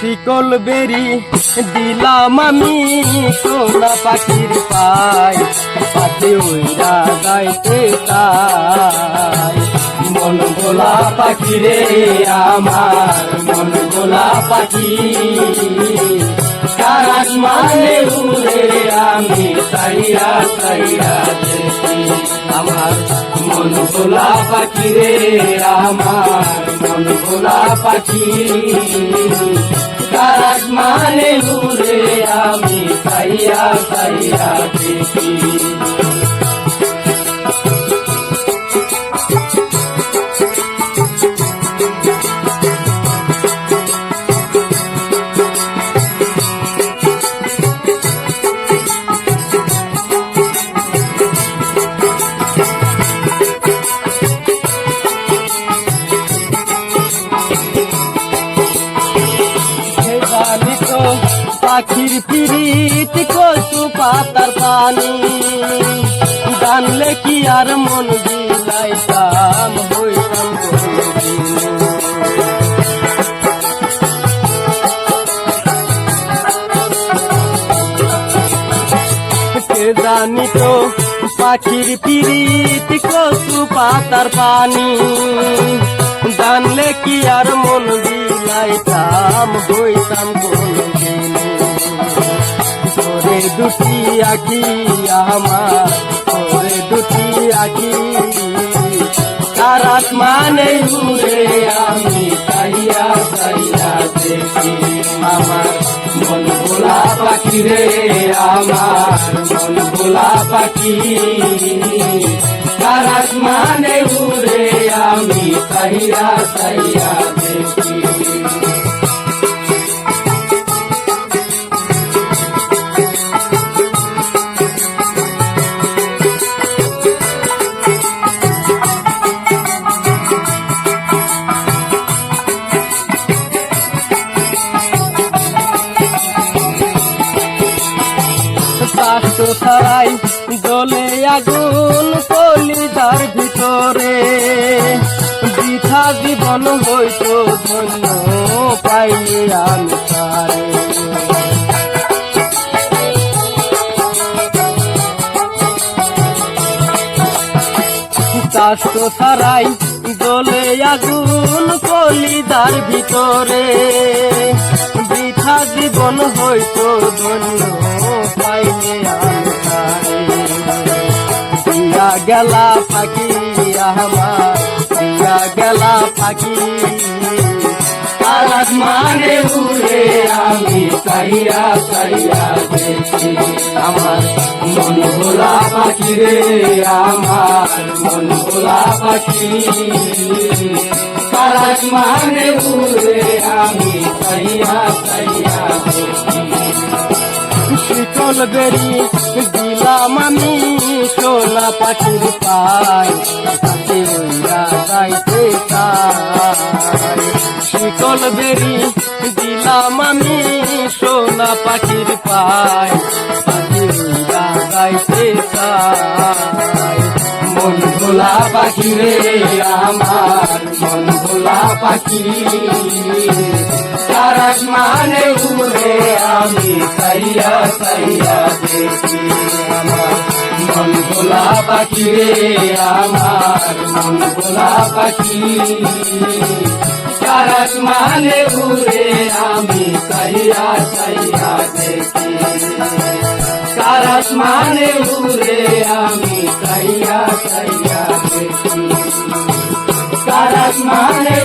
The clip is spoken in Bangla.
শিকল বেরি দিলাম আমি সোনা পাখির পাই পাখি উইরা যাইতে চাই মন গোলা পাখি রে আমার, মন গোলা পাখি। কারাস মানে উড়ে আমি সাইয়া দেখি। আমার মন গোলা পাখি রে আমার। মন ভোলা পাখি। কারাস মানে উড়ে আমি সাইয়া সাইয়া দেখি। পাখির পিরিত কচু পাতার পানি। জানলে কি আর মন বিলাইতাম হইতাম জানি তো পাখির পিরিত কচু পাতার পানি। জানলে কি আর মন বিলাইতাম হইতাম কোনদিন দুটি আখি আমার তোরে দুটি আখি তার আসমানে উড়ে আমি সাইয়া সাইয়া দেখি। আমার মন ভোলা পাখি রে, আমার মন ভোলা পাখি। তার আসমানে উড়ে আমি সাইয়া সাইয়া আগুন কলিদার ভিতরে। বৃথা জীবন হইত ধন্য পাইলে আমি তারে চারশো ছাড়াই জলে আগুন কলিদার ভিতরে। বৃথা জীবন হইত ধন্য গেলা পাখি আমার দিয়া গেলা পাখি তারাস মানে উড়ে আমি সাইয়া সাইয়া দেখি, আমার মন ভোলা পাখি রে, আমার মন ভোলা পাখি। তারাস মানে উড়ে আমি সাইয়া সাইয়া শীতল বেরি দিলাম আমি সোনা পাখির পাই তাতে চাই শীতল বেরি দিলাম আমি সোনা পাখির পাই তাতে উইরা মন ভোলা পাখি রে আমার, মন ভোলা পাখি। তারাস মানে উড়ে আমি সাইয়া সাইয়া দেখি আমার মন ভোলা পাখি রে আমার মন ভোলা পাখি তারাস মানে উড়ে আমি সাইয়া সাইয়া দেখি তারাস মানে উড়ে আমি সাইয়া সাইয়া দেখি তারাস মানে